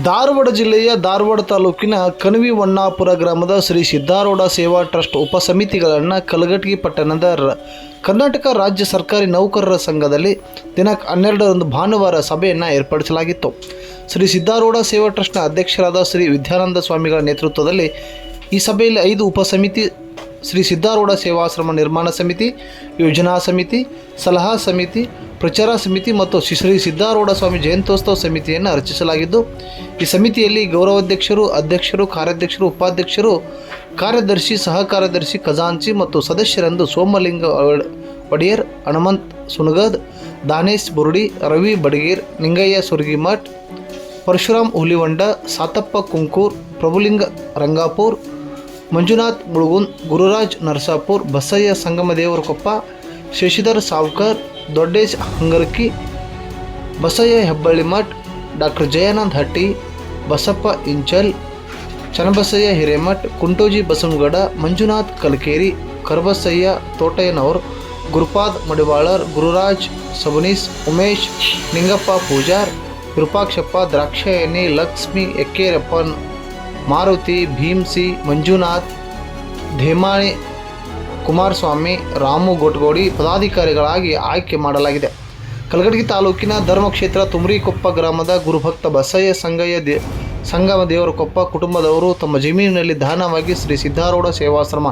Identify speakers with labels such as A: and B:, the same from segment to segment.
A: ಧಾರವಾಡ ಜಿಲ್ಲೆಯ ಧಾರವಾಡ ತಾಲೂಕಿನ ಕಣವಿ ವಣ್ಣಾಪುರ ಗ್ರಾಮದ ಶ್ರೀ ಸಿದ್ಧಾರೂಢ ಸೇವಾ ಟ್ರಸ್ಟ್ ಉಪಸಮಿತಿಗಳನ್ನು ಕಲಘಟಗಿ ಪಟ್ಟಣದ ಕರ್ನಾಟಕ ರಾಜ್ಯ ಸರ್ಕಾರಿ ನೌಕರರ ಸಂಘದಲ್ಲಿ ದಿನಾಂಕ ಹನ್ನೆರಡರಂದು ಭಾನುವಾರ ಸಭೆಯನ್ನು ಏರ್ಪಡಿಸಲಾಗಿತ್ತು. ಶ್ರೀ ಸಿದ್ಧಾರೂಢ ಸೇವಾ ಟ್ರಸ್ಟ್ನ ಅಧ್ಯಕ್ಷರಾದ ಶ್ರೀ ವಿದ್ಯಾನಂದ ಸ್ವಾಮಿಗಳ ನೇತೃತ್ವದಲ್ಲಿ ಈ ಸಭೆಯಲ್ಲಿ ಐದು ಉಪಸಮಿತಿ ಶ್ರೀ ಸಿದ್ಧಾರೂಢ ಸೇವಾಶ್ರಮ ನಿರ್ಮಾಣ ಸಮಿತಿ, ಯೋಜನಾ ಸಮಿತಿ, ಸಲಹಾ ಸಮಿತಿ ಪ್ರಚಾರ ಸಮಿತಿ ಮತ್ತು ಶ್ರೀ ಶ್ರೀ ಸಿದ್ದಾರೂಢ ಸ್ವಾಮಿ ಜಯಂತ್ಯೋತ್ಸವ ಸಮಿತಿಯನ್ನು ರಚಿಸಲಾಗಿದ್ದು, ಈ ಸಮಿತಿಯಲ್ಲಿ ಗೌರವಾಧ್ಯಕ್ಷರು, ಅಧ್ಯಕ್ಷರು, ಕಾರ್ಯಾಧ್ಯಕ್ಷರು, ಉಪಾಧ್ಯಕ್ಷರು, ಕಾರ್ಯದರ್ಶಿ ಸಹ ಕಾರ್ಯದರ್ಶಿ ಖಜಾಂಚಿ ಮತ್ತು ಸದಸ್ಯರೆಂದು ಸೋಮಲಿಂಗ ಒಡೆಯರ್ ಹನುಮಂತ್ ಸುನಗದ್, ದಾನೇಶ್ ಬುರುಡಿ, ರವಿ ಬಡಗೀರ್, ನಿಂಗಯ್ಯ ಸುರ್ಗಿಮಠ್, ಪರಶುರಾಮ್ ಹುಲಿವಂಡ, ಸಾತಪ್ಪ ಕುಂಕೂರ್, ಪ್ರಭುಲಿಂಗ ರಂಗಾಪುರ್, ಮಂಜುನಾಥ್ ಮುಳುಗುನ್ ಗುರುರಾಜ್ ನರಸಾಪುರ್, ಬಸಯ್ಯ ಸಂಗಮದೇವರಕೊಪ್ಪ, ಶಶಿಧರ್ ಸಾವ್ಕರ್ ದೊಡ್ಡೇಶ್ ಹಂಗರ್ಕಿ ಬಸಯ್ಯ ಹೆಬ್ಬಳ್ಳಿ ಮಠ್, ಡಾಕ್ಟರ್ ಜಯಾನಂದ್ ಹಟ್ಟಿ, ಬಸಪ್ಪ ಇಂಚಲ್, ಚನ್ನಬಸಯ್ಯ ಹಿರೇಮಠ್, ಕುಂಟೋಜಿ ಬಸವಗಡ ಮಂಜುನಾಥ್ ಕಲ್ಕೇರಿ, ಕರಬಸಯ್ಯ ತೋಟಯ್ಯನವರ್, ಗುರುಪಾದ್ ಮಡಿವಾಳರ್, ಗುರುರಾಜ್ ಸಬನೀಸ್, ಉಮೇಶ್ ನಿಂಗಪ್ಪ ಪೂಜಾರ್, ವಿರೂಪಾಕ್ಷಪ್ಪ ದ್ರಾಕ್ಷಾಯಣಿ, ಲಕ್ಷ್ಮಿ ಎಕ್ಕೇರಪ್ಪನ್, ಮಾರುತಿ ಭೀಮ್ಸಿ, ಮಂಜುನಾಥ್, ಧೇಮಾಣಿ ಕುಮಾರಸ್ವಾಮಿ, ರಾಮು ಗೊಟ್ಗೋಡಿ ಪದಾಧಿಕಾರಿಗಳಾಗಿ ಆಯ್ಕೆ ಮಾಡಲಾಗಿದೆ. ಕಲಗಡಗಿ ತಾಲೂಕಿನ ಧರ್ಮಕ್ಷೇತ್ರ ತುಮರಿಕೊಪ್ಪ ಗ್ರಾಮದ ಗುರುಭಕ್ತ ಬಸಯ್ಯ ಸಂಗಯ್ಯ ದೇ, ಸಂಗಮ ದೇವರಕೊಪ್ಪ ಕುಟುಂಬದವರು ತಮ್ಮ ಜಮೀನಿನಲ್ಲಿ ದಾನವಾಗಿ ಶ್ರೀ ಸಿದ್ಧಾರೂಢ ಸೇವಾಶ್ರಮ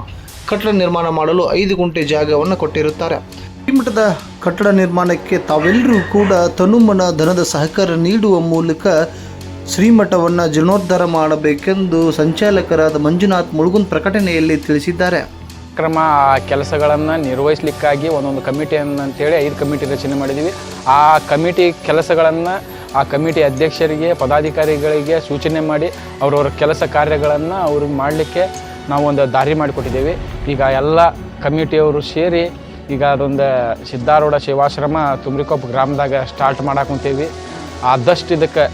A: ಕಟ್ಟಡ ನಿರ್ಮಾಣ ಮಾಡಲು ಐದು ಗುಂಟೆ ಜಾಗವನ್ನು ಕೊಟ್ಟಿರುತ್ತಾರೆ. ಈ ಮಠದ ಕಟ್ಟಡ ನಿರ್ಮಾಣಕ್ಕೆ ತಾವೆಲ್ಲರೂ ಕೂಡ ತನುಮನ ಧನದ ಸಹಕಾರ ನೀಡುವ ಮೂಲಕ ಶ್ರೀಮಠವನ್ನು ಜೀರ್ಣೋದ್ಧಾರ ಮಾಡಬೇಕೆಂದು ಸಂಚಾಲಕರಾದ ಮಂಜುನಾಥ್ ಮುಳುಗುನ್ ಪ್ರಕಟಣೆಯಲ್ಲಿ ತಿಳಿಸಿದ್ದಾರೆ.
B: ಕ್ರಮ ಆ ಕೆಲಸಗಳನ್ನು ನಿರ್ವಹಿಸಲಿಕ್ಕಾಗಿ ಒಂದೊಂದು ಕಮಿಟಿಯನ್ನು ಅಂತೇಳಿ ಐದು ಕಮಿಟಿ ರಚನೆ ಮಾಡಿದ್ದೀವಿ ಆ ಕಮಿಟಿ ಕೆಲಸಗಳನ್ನು ಆ ಕಮಿಟಿ ಅಧ್ಯಕ್ಷರಿಗೆ, ಪದಾಧಿಕಾರಿಗಳಿಗೆ ಸೂಚನೆ ಮಾಡಿ ಅವರವರ ಕೆಲಸ ಕಾರ್ಯಗಳನ್ನು ಅವ್ರಿಗೆ ಮಾಡಲಿಕ್ಕೆ ನಾವು ಒಂದು ದಾರಿ ಮಾಡಿಕೊಟ್ಟಿದ್ದೇವೆ. ಈಗ ಎಲ್ಲ ಕಮಿಟಿಯವರು ಸೇರಿ ಈಗ ಅದೊಂದು ಸಿದ್ಧಾರೂಢ ಸೇವಾಶ್ರಮ ತುಮ್ರಿಕೊಪ್ಪ ಗ್ರಾಮದಾಗ ಸ್ಟಾರ್ಟ್ ಮಾಡಾಕೊಂತೀವಿ. ಆದಷ್ಟು ಇದಕ್ಕೆ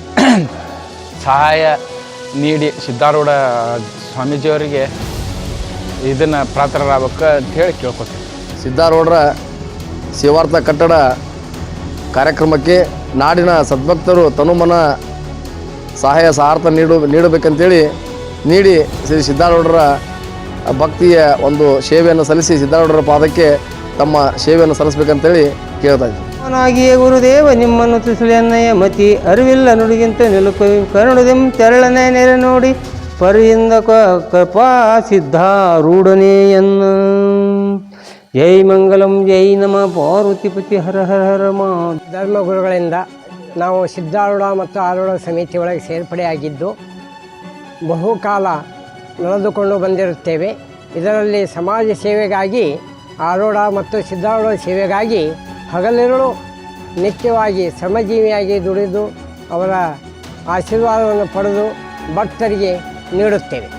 B: ಸಹಾಯ ನೀಡಿ ಸಿದ್ಧಾರೂಢ ಸ್ವಾಮೀಜಿಯವರಿಗೆ ಇದನ್ನು ಪಾತ್ರರಾಗಬೇಕು ಅಂತ ಹೇಳಿ ಕೇಳ್ಕೊತೀನಿ.
C: ಸಿದ್ದಾರೂಢರ ಸೇವಾರ್ಥ ಕಟ್ಟಡ ಕಾರ್ಯಕ್ರಮಕ್ಕೆ ನಾಡಿನ ಸದ್ಭಕ್ತರು ತನುಮನ ಸಹಾಯ ಸಹಾರ್ಥ ನೀಡು ನೀಡಬೇಕಂತೇಳಿ ನೀಡಿ ಶ್ರೀ ಸಿದ್ಧಾರೂಢರ ಭಕ್ತಿಯ ಒಂದು ಸೇವೆಯನ್ನು ಸಲ್ಲಿಸಿ ಸಿದ್ಧಾರೂಢರ ಪಾದಕ್ಕೆ ತಮ್ಮ ಸೇವೆಯನ್ನು ಸಲ್ಲಿಸ್ಬೇಕಂತೇಳಿ ಕೇಳ್ತಾ ಇದ್ದೀನಿ.
D: ನಾಗಿಯೇ ಗುರುದೇವ ನಿಮ್ಮನ್ನು ತಿಳಿಸಲೆನ್ನಯ್ಯ ಮತಿ ಅರಿವಿಲ್ಲ ನುಡಿಗಿಂತ ನಿಲುಕು ಕರುಣದಿಂ ತೆರಳನೆ ನೆರೆ ನೋಡಿ ಪರಿಯಿಂದ ಕೃಪಾ ಸಿದ್ಧಾರೂಢನೆಯನ್ನ ಜೈ ಮಂಗಲಂ ಜೈ ನಮ ಪಾರ್ವತಿಪತಿ, ಹರ ಹರ ಹರ ಮಾ.
E: ಧರ್ಮಗುರುಗಳಿಂದ ನಾವು ಸಿದ್ಧಾರೂಢ ಮತ್ತು ಆರೂಢ ಸಮಿತಿ ಒಳಗೆ ಸೇರ್ಪಡೆಯಾಗಿದ್ದು, ಬಹುಕಾಲ ನಡೆದುಕೊಂಡು ಬಂದಿರುತ್ತೇವೆ. ಇದರಲ್ಲಿ ಸಮಾಜ ಸೇವೆಗಾಗಿ, ಆರೂಢ ಮತ್ತು ಸಿದ್ಧಾರೂಢ ಸೇವೆಗಾಗಿ ಹಗಲಿರುಳು ನಿತ್ಯವಾಗಿ ಶ್ರಮಜೀವಿಯಾಗಿ ದುಡಿದು ಅವರ ಆಶೀರ್ವಾದವನ್ನು ಪಡೆದು ಭಕ್ತರಿಗೆ ನೀಡುತ್ತೇವೆ